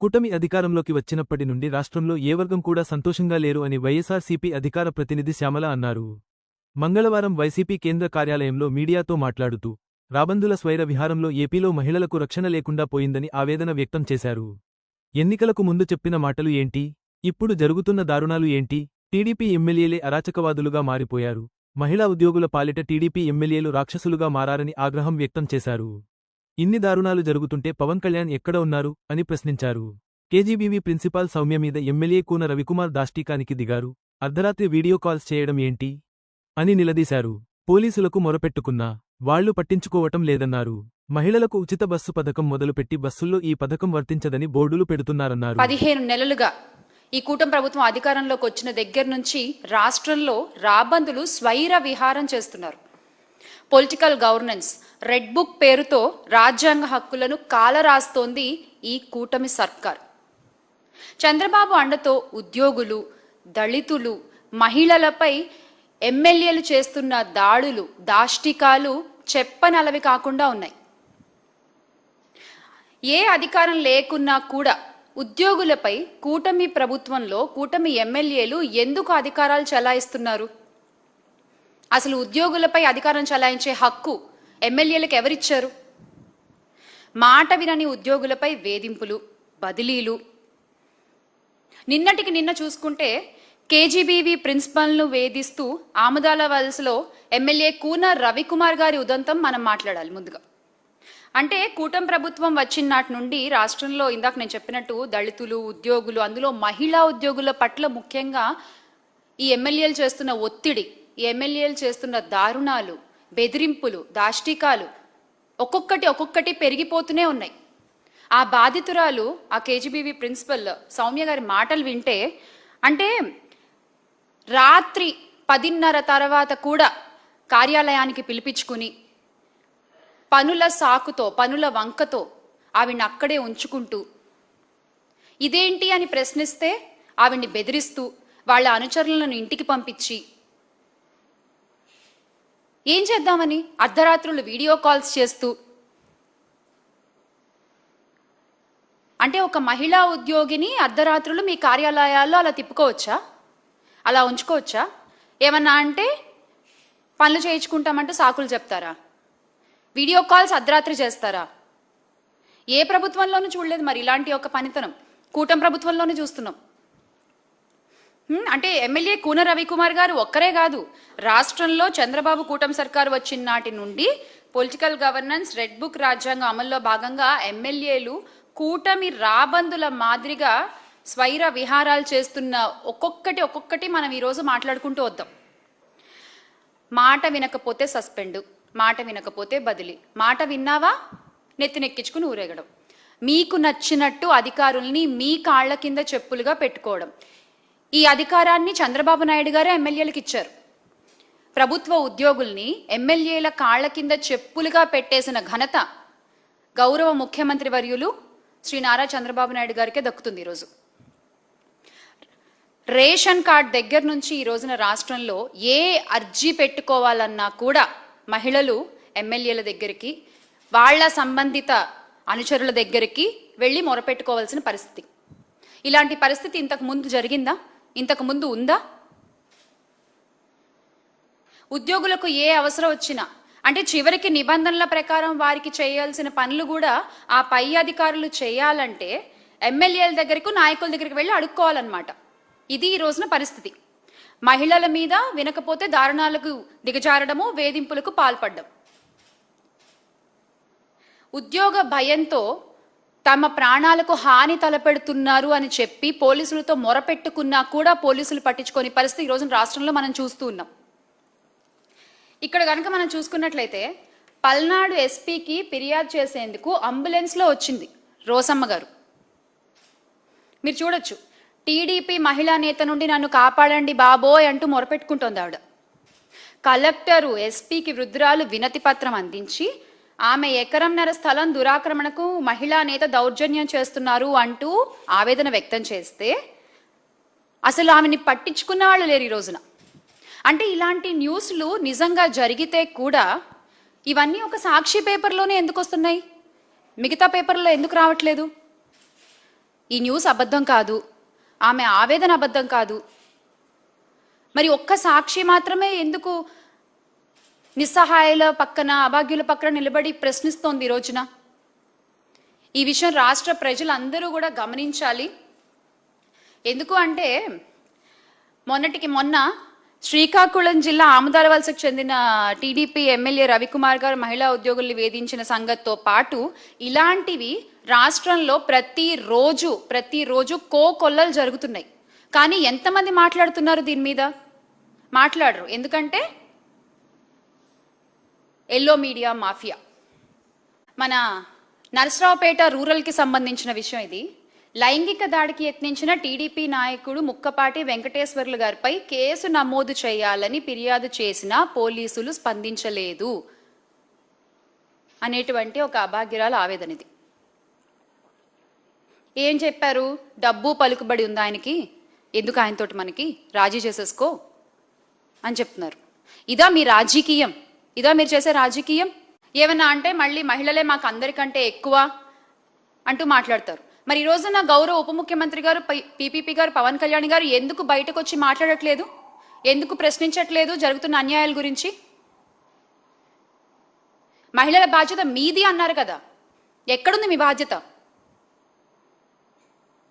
కూటమి అధికారంలోకి వచ్చినప్పటి నుండి రాష్ట్రంలో ఏ వర్గం కూడా సంతోషంగా లేరు అని వైఎస్ఆర్సీపీ అధికార ప్రతినిధి శ్యామల అన్నారు. మంగళవారం వైసీపీ కేంద్ర కార్యాలయంలో మీడియాతో మాట్లాడుతూ రాబందుల స్వైర విహారంలో ఏపీలో మహిళలకు రక్షణ లేకుండా పోయిందని ఆవేదన వ్యక్తం చేశారు. ఎన్నికలకు ముందు చెప్పిన మాటలు ఏంటి? ఇప్పుడు జరుగుతున్న దారుణాలు ఏంటి? టీడీపీ ఎమ్మెల్యేలే అరాచకవాదులుగా మారిపోయారు. మహిళా ఉద్యోగుల పాలిట టీడీపీ ఎమ్మెల్యేలు రాక్షసులుగా మారారని ఆగ్రహం వ్యక్తం చేశారు. ఇన్ని దారుణాలు జరుగుతుంటే పవన్ కళ్యాణ్ ఎక్కడ ఉన్నారు? అని ప్రశ్నించారు. కేజీబీవీ ప్రిన్సిపాల్ సౌమ్య మీద ఎమ్మెల్యే కూన రవికుమార్ దాష్టీకానికి దిగారు. అర్ధరాత్రి వీడియో కాల్స్ చేయడం ఏంటి? అని నిలదీశారు. పోలీసులకు మొరపెట్టుకున్నా. వాళ్ళు పట్టించుకోవటం లేదన్నారు. మహిళలకు ఉచిత బస్సు పథకం మొదలుపెట్టి బస్సుల్లో ఈ పథకం వర్తించదని బోర్డులు పెడుతున్నారన్నారు. పదిహేను నెలలుగా ఈ కూటమి ప్రభుత్వం అధికారంలోకి వచ్చిన దగ్గర నుంచి రాష్ట్రంలో రాబందులు స్వైర విహారం చేస్తున్నారు. పొలిటికల్ గవర్నెన్స్ రెడ్ బుక్ పేరుతో రాజ్యాంగ హక్కులను కాలరాస్తోంది ఈ కూటమి సర్కార్. చంద్రబాబు అండతో ఉద్యోగులు దళితులు మహిళలపై ఎమ్మెల్యేలు చేస్తున్న దాడులు దాష్టికాలు చెప్పనలవి కాకుండా ఉన్నాయి. ఏ అధికారం లేకున్నా కూడా ఉద్యోగులపై కూటమి ప్రభుత్వంలో కూటమి ఎమ్మెల్యేలు ఎందుకు అధికారాలు చెలాయిస్తున్నారు? అసలు ఉద్యోగులపై అధికారం చెలాయించే హక్కు ఎమ్మెల్యేలకు ఎవరిచ్చారు? మాట వినని ఉద్యోగులపై వేధింపులు బదిలీలు. నిన్నటికి నిన్న చూసుకుంటే కేజీబీవీ ప్రిన్సిపల్ను వేధిస్తూ ఆముదాల వలసలో ఎమ్మెల్యే కూన రవికుమార్ గారి ఉదంతం మనం మాట్లాడాలి ముందుగా. అంటే కూటమి ప్రభుత్వం వచ్చిన నాటి నుండి రాష్ట్రంలో ఇందాక నేను చెప్పినట్టు దళితులు ఉద్యోగులు అందులో మహిళా ఉద్యోగుల పట్ల ముఖ్యంగా ఈ ఎమ్మెల్యేలు చేస్తున్న ఒత్తిడి ఈ ఎమ్మెల్యేలు చేస్తున్న దారుణాలు బెదిరింపులు దాష్టికాలు ఒక్కొక్కటి ఒక్కొక్కటి పెరిగిపోతూనే ఉన్నాయి. ఆ బాధితురాలు ఆ కేజీబీవీ ప్రిన్సిపల్ సౌమ్య గారి మాటలు వింటే అంటే రాత్రి పదిన్నర తర్వాత కూడా కార్యాలయానికి పిలిపించుకుని పనుల సాకుతో పనుల వంకతో ఆవిడ అక్కడే ఉంచుకుంటూ ఇదేంటి? అని ప్రశ్నిస్తే ఆవిడ్ని బెదిరిస్తూ వాళ్ళ అనుచరులను ఇంటికి పంపించి ఏం చేద్దామని? అర్ధరాత్రులు వీడియో కాల్స్ చేస్తూ అంటే ఒక మహిళా ఉద్యోగిని అర్ధరాత్రులు మీ కార్యాలయాల్లో అలా తిప్పుకోవచ్చా? అలా ఉంచుకోవచ్చా? ఏమన్నా అంటే పనులు చేయించుకుంటామంటే సాకులు చెప్తారా? వీడియో కాల్స్ అర్ధరాత్రి చేస్తారా? ఏ ప్రభుత్వంలోనూ చూడలేదు మరి ఇలాంటి ఒక పనితనం. కూటమి ప్రభుత్వంలోనే చూస్తున్నాం. అంటే ఎమ్మెల్యే కూన రవికుమార్ గారు ఒక్కరే కాదు. రాష్ట్రంలో చంద్రబాబు కూటమి సర్కారు వచ్చిన నాటి నుండి పొలిటికల్ గవర్నెన్స్ రెడ్ బుక్ రాజ్యాంగం అమల్లో భాగంగా ఎమ్మెల్యేలు కూటమి రాబందుల మాదిరిగా స్వైర విహారాలు చేస్తున్న ఒక్కొక్కటి ఒక్కొక్కటి మనం ఈరోజు మాట్లాడుకుంటూ వద్దాం. మాట వినకపోతే సస్పెండ్ మాట వినకపోతే బదిలీ. మాట విన్నావా? నెత్తినెక్కించుకుని ఊరేగడం. మీకు నచ్చినట్టు అధికారుల్ని మీ కాళ్ళ కింద చెప్పులుగా పెట్టుకోవడం. ఈ అధికారాన్ని చంద్రబాబు నాయుడు గారే ఎమ్మెల్యేలకు ఇచ్చారు. ప్రభుత్వ ఉద్యోగుల్ని ఎమ్మెల్యేల కాళ్ళ కింద చెప్పులుగా పెట్టేసిన ఘనత గౌరవ ముఖ్యమంత్రి వర్యులు శ్రీ నారా చంద్రబాబు నాయుడు గారికే దక్కుతుంది ఈరోజు. రేషన్ కార్డ్ దగ్గర నుంచి ఈ రోజున రాష్ట్రంలో ఏ అర్జీ పెట్టుకోవాలన్నా కూడా మహిళలు ఎమ్మెల్యేల దగ్గరికి వాళ్ళ సంబంధిత అనుచరుల దగ్గరికి వెళ్ళి మొరపెట్టుకోవాల్సిన పరిస్థితి. ఇలాంటి పరిస్థితి ఇంతకు ముందు జరిగిందా? ఇంతకు ముందు ఉందా? ఉద్యోగులకు ఏ అవసరం వచ్చినా అంటే చివరికి నిబంధనల ప్రకారం వారికి చేయాల్సిన పనులు కూడా ఆ పై అధికారులు చేయాలంటే ఎమ్మెల్యేల దగ్గరకు నాయకుల దగ్గరికి వెళ్ళి అడుక్కోవాలన్నమాట. ఇది ఈ రోజున పరిస్థితి. మహిళల మీద వినకపోతే దారుణాలకు దిగజారడము వేధింపులకు పాల్పడడం. ఉద్యోగ భయంతో తమ ప్రాణాలకు హాని తలపెడుతున్నారు అని చెప్పి పోలీసులతో మొరపెట్టుకున్నా కూడా పోలీసులు పట్టించుకొని పరిస్థితి ఈ రోజున రాష్ట్రంలో మనం చూస్తూ ఉన్నాం. ఇక్కడ కనుక మనం చూసుకున్నట్లయితే పల్నాడు ఎస్పీకి ఫిర్యాదు చేసేందుకు అంబులెన్స్లో వచ్చింది రోసమ్మ గారు. మీరు చూడొచ్చు. టీడీపీ మహిళా నేత నుండి నన్ను కాపాడండి బాబోయ్ అంటూ మొరపెట్టుకుంటోంది ఆవిడ. కలెక్టరు ఎస్పీకి వృద్ధురాలు వినతి పత్రం అందించి ఆమె ఎకరంన్నర స్థలం దురాక్రమణకు మహిళా నేత దౌర్జన్యం చేస్తున్నారు అంటూ ఆవేదన వ్యక్తం చేస్తే అసలు ఆమెని పట్టించుకున్న వాళ్ళు లేరు ఈ రోజున. అంటే ఇలాంటి న్యూస్లు నిజంగా జరిగితే కూడా ఇవన్నీ ఒక సాక్షి పేపర్లోనే ఎందుకు వస్తున్నాయి? మిగతా పేపర్లో ఎందుకు రావట్లేదు? ఈ న్యూస్ అబద్ధం కాదు. ఆమె ఆవేదన అబద్ధం కాదు. మరి ఒక్క సాక్షి మాత్రమే ఎందుకు నిస్సహాయాల పక్కన అభాగ్యుల పక్కన నిలబడి ప్రశ్నిస్తోంది ఈ రోజున? ఈ విషయం రాష్ట్ర ప్రజలందరూ కూడా గమనించాలి. ఎందుకు అంటే మొన్నటికి మొన్న శ్రీకాకుళం జిల్లా ఆమదాలవలసకు చెందిన టీడీపీ ఎమ్మెల్యే రవికుమార్ గారు మహిళా ఉద్యోగుల్ని వేధించిన సంగతితో పాటు ఇలాంటివి రాష్ట్రంలో ప్రతిరోజు ప్రతిరోజు కోకొల్లలు జరుగుతున్నాయి. కానీ ఎంతమంది మాట్లాడుతున్నారు దీని మీద? మాట్లాడరు. ఎందుకంటే ఎల్లో మీడియా మాఫియా. మన నరసరావుపేట రూరల్కి సంబంధించిన విషయం ఇది. లైంగిక దాడికి యత్నించిన టీడీపీ నాయకుడు ముక్కపాటి వెంకటేశ్వర్లు గారిపై కేసు నమోదు చేయాలని ఫిర్యాదు చేసినా పోలీసులు స్పందించలేదు. అనేటువంటి ఒక అభాగ్యురాల ఆవేదన ఇది. ఏం చెప్పారు? డబ్బు పలుకుబడి ఉంది ఆయనకి? ఎందుకు ఆయనతోటి మనకి? రాజీ చేసేసుకో అని చెప్తున్నారు. ఇదా మీ రాజకీయం? ఇదా మీరు చేసే రాజకీయం? ఏమన్నా అంటే మళ్ళీ మహిళలే మాకు అందరికంటే ఎక్కువ అంటూ మాట్లాడతారు. మరి ఈ రోజున గౌరవ ఉప ముఖ్యమంత్రి గారు పీపీపీ గారు పవన్ కళ్యాణ్ గారు ఎందుకు బయటకు వచ్చి మాట్లాడట్లేదు? ఎందుకు ప్రశ్నించట్లేదు జరుగుతున్న అన్యాయాల గురించి? మహిళల బాధ్యత మీది అన్నారు కదా. ఎక్కడుంది మీ బాధ్యత?